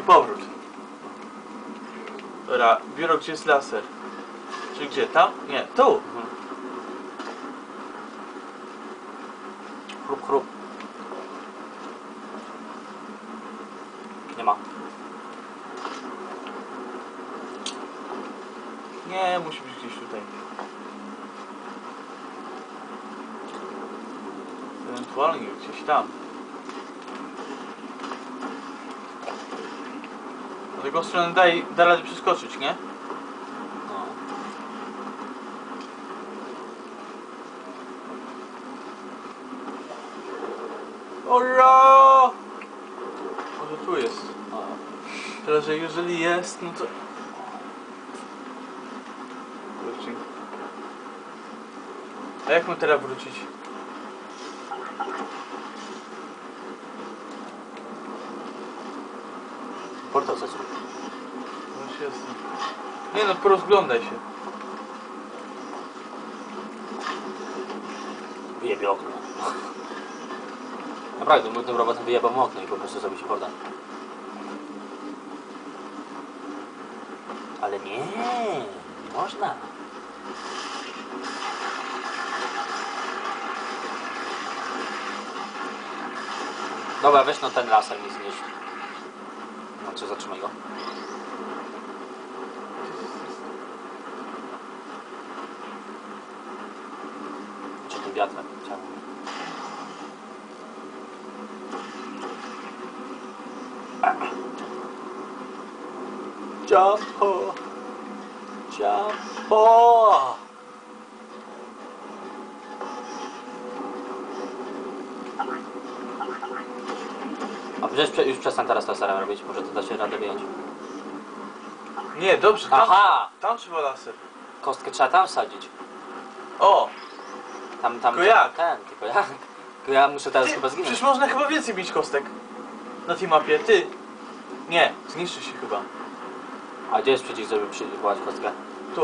I powrót. Dobra, biuro gdzie jest laser? Czy gdzie? Tam? Nie, tu! Chrup, chrup. Nie ma. Nie, musi być gdzieś tutaj. Ewentualnie gdzieś tam. Drugą stronę daj, da radę przeskoczyć, nie? No. Ora! Może tu jest. Tyle, że jeżeli jest, no to... A jak mu teraz wrócić? Portal co zrób. No już jest. Nie no, porozglądaj się. Wyjebie okno. Naprawdę, my tym robotem wyjebam okno i po prostu zrobi się portal. Ale nie, nie można. Dobra, weź no ten laser mi zniszcz. No co, zatrzymaj go. Wiatrem? Chciałem. Jumpo! Jumpo! A przecież prze- już przestań teraz laserem robić, może to da się radę wyjąć. Nie, dobrze, tam, Aha! tam trzeba laser. Kostkę trzeba tam wsadzić. O! Tam, tam. Tylko jak? Ten, tylko jak? Tylko ja muszę teraz Ty, chyba zginąć. przecież można chyba więcej mieć kostek. Na tej mapie, ty. Nie, zniszczy się chyba. A gdzie jest przycisk, żeby przywołać kostkę? Tu.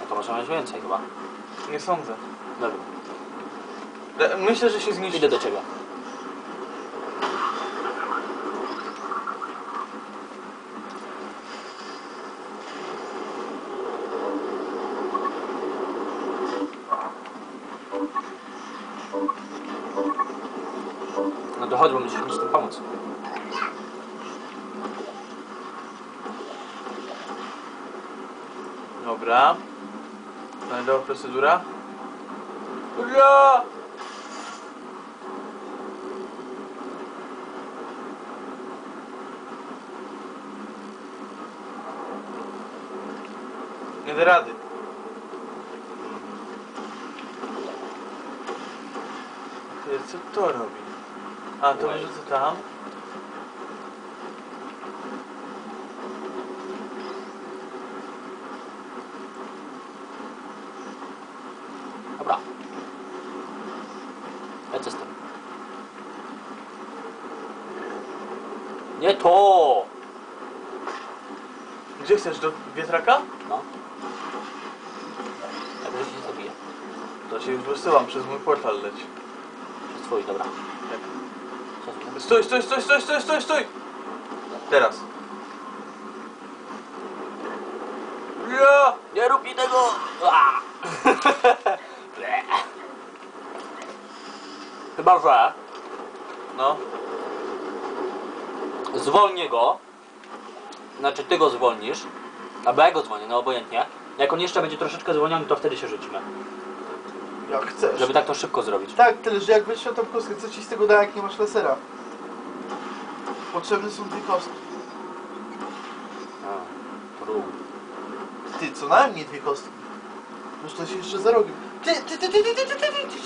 No to można mieć więcej chyba. Nie sądzę. Dobra. Le- Myślę, że się zniszczy. Idę do ciebie. Chodź, bo musisz mi z tym pomóc. Dobra. Znajdowa procedura. Ura! Nie da rady. Co to robi? A, to co tam? Dobra. Lecę z tym. Nie to! Gdzie chcesz? Do wiatraka? No. Jak się nie zabije. To cię już wysyłam, przez mój portal leć. Przez twój, dobra. Tak. Stój, stój, stój, stój, stój, stój, stój! Teraz. Ja! Nie rób mi tego! Ble. Chyba, że No. zwolnię go. Znaczy ty go zwolnisz. Albo ja go zwolnię, no obojętnie. Jak on jeszcze będzie troszeczkę zwolniony, to wtedy się rzucimy. Jak chcesz. Żeby tak to szybko zrobić. Tak, tyle, że jak weź tą kostkę, co ci z tego da, jak nie masz lasera? Potrzebne są dwie kostki. A, Tru. Ty, co najmniej dwie kostki. To się jeszcze za rogiem. Ty, ty, ty, ty, ty, ty, ty, ty, ty, ty,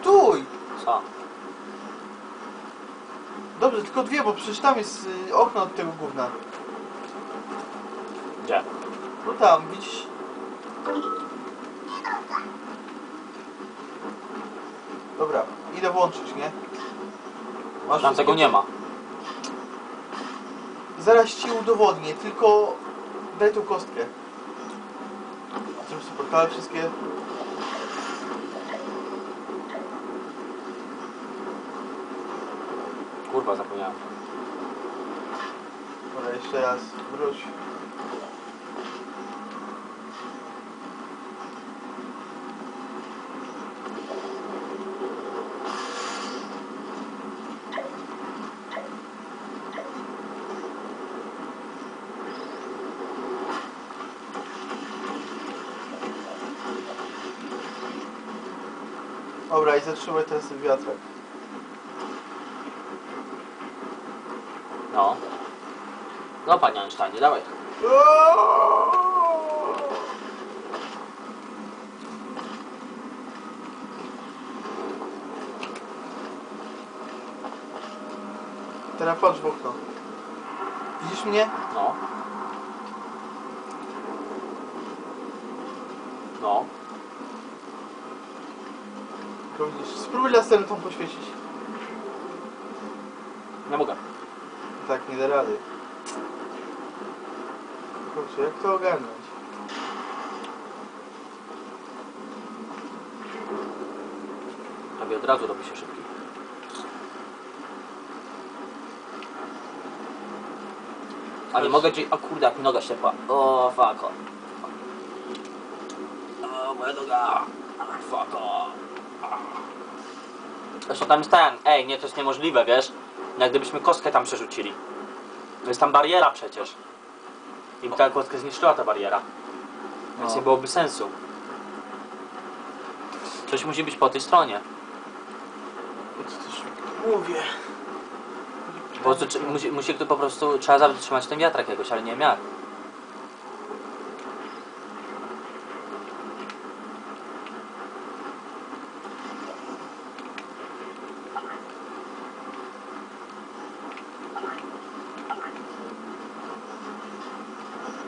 stój! Co? Dobrze, tylko dwie, bo przecież tam jest y, okno od tego gówna. Gdzie? No tam, widzisz? Dobra, idę włączyć, nie? Masz Tam tego nie ma. Zaraz ci udowodnię, tylko daj tą kostkę. A co, są portale wszystkie? Kurwa, zapomniałem. Dobra, jeszcze raz. Wróć. Dobra, i zatrzymaj teraz ten wiatrak. No. No panie Einsteinie, dawaj. Teraz patrz w okno. Widzisz mnie? No. No. Widzisz. Spróbuj laserem tam poświecić. Nie mogę. Tak, nie da rady. Kurczę, jak to ogarnąć? Prawie od razu robi się szybki. A nie mogę ci... O kurde, jak mi noga ściepła. O, fuck off. O, moja noga. Fuck off. Zresztą tam jest ten. Ej, nie, to jest niemożliwe, wiesz? Jak gdybyśmy kostkę tam przerzucili. To jest tam bariera przecież. I ta kostka zniszczyła ta bariera. Więc No. nie byłoby sensu. Coś musi być po tej stronie. Co też Mówię. Po prostu czy- musi, musi tu po prostu trzeba zatrzymać ten wiatrak jakoś, ale nie wiem jak.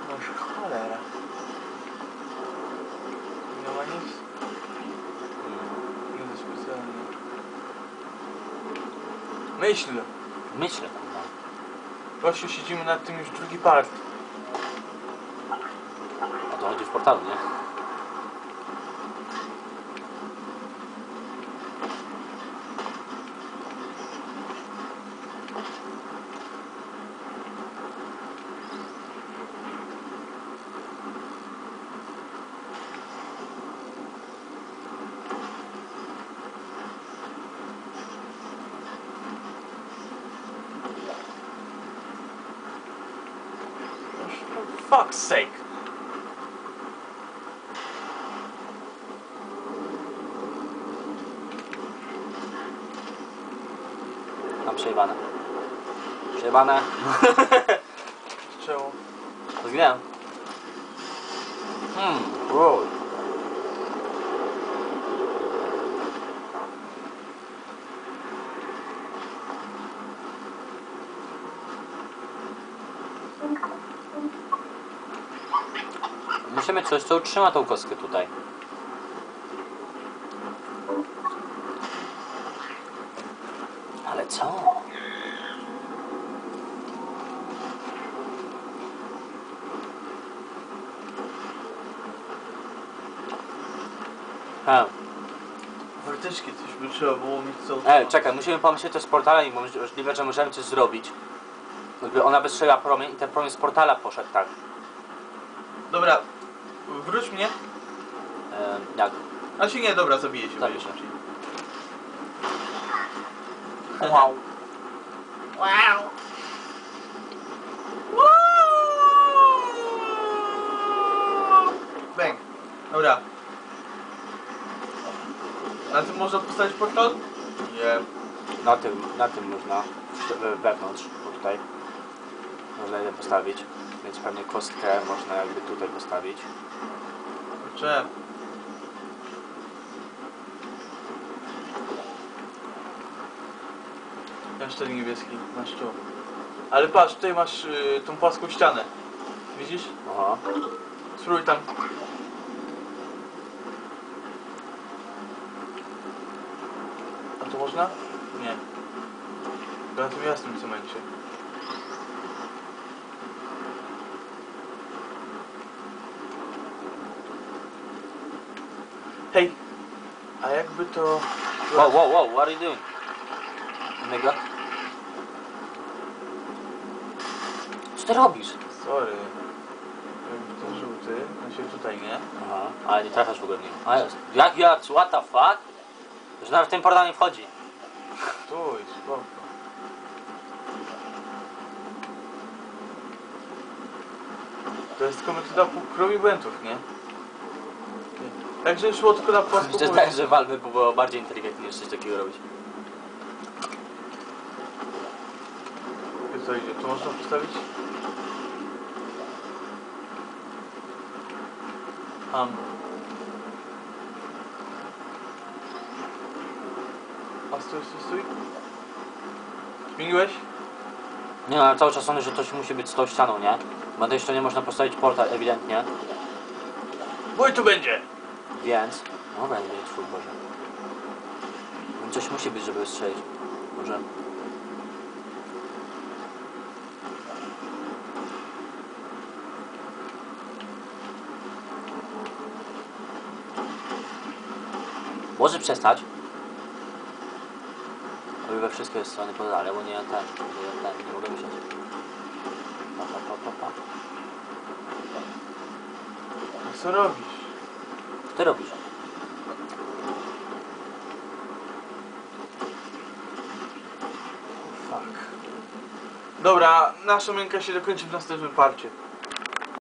Masz cholera. Nie ma nic? Nie za specjalnie. Myśl. Myślę, kurwa. Gościu, siedzimy nad tym już drugi part. O to chodzi w portalu, nie? Fuck's sake. Mam przejebane. Przejebane. Czemu? Zginąłem. Hmm, wow. Musimy coś, co utrzyma tą kostkę tutaj. Ale co? He. Warteczki coś by trzeba było mieć co. Ej, czekaj, musimy pomyśleć też z portalem i możliwe, że możemy coś zrobić. Jakby ona wystrzeliła promień i ten promień z portala poszedł tak. Dobra, wróć mnie. E, jak? A się nie, dobra, zabiję się. Zabij się. szybciej. Wow. Wow. Bang. Dobra. Na tym można postawić portal? Nie. Na tym, na tym można w- we- wewnątrz, bo tutaj można jeden postawić. Więc pewnie kostkę można jakby tutaj postawić. Kurczę. Jeszcze niebieski, masz tu. Ale patrz, tutaj masz y, tą płaską ścianę. Widzisz? Aha. Spróbuj tam. A to można? Nie. To na tym jasnym cemencie. A jakby to... Wow, wow, wow, what are you doing? Nigga? Co ty robisz? Sorry. Ten żółty, on się tutaj, nie? Aha, ale nie trafiasz w ogóle w niego. A jest. Jak, jak, what the fuck? Że nawet w ten portal nie wchodzi. Stój, spoko. To jest tylko metoda kroi błędów, nie? Także szło tylko na płaską Myślę tak, że Valve by było bardziej inteligentnie niż coś takiego robić. To idzie? Tu można postawić? Ham. A stój, stój, stój. Zmieniłeś? Nie ale cały czas sądzę, że coś musi być z tą ścianą, nie? To jeszcze nie można postawić portal ewidentnie, Bój tu będzie! Więc... Dobra, nie twój Boże. No Coś musi być, żeby strzelić. Może... Może przestać? Robię we wszystkie strony podale, bo nie ten, ja ten, nie mogę myśleć. Pa, pa, pa, pa, pa. Co robisz? Ty robisz? Fuck. Dobra, nasza męka się dokończy w następnym parcie.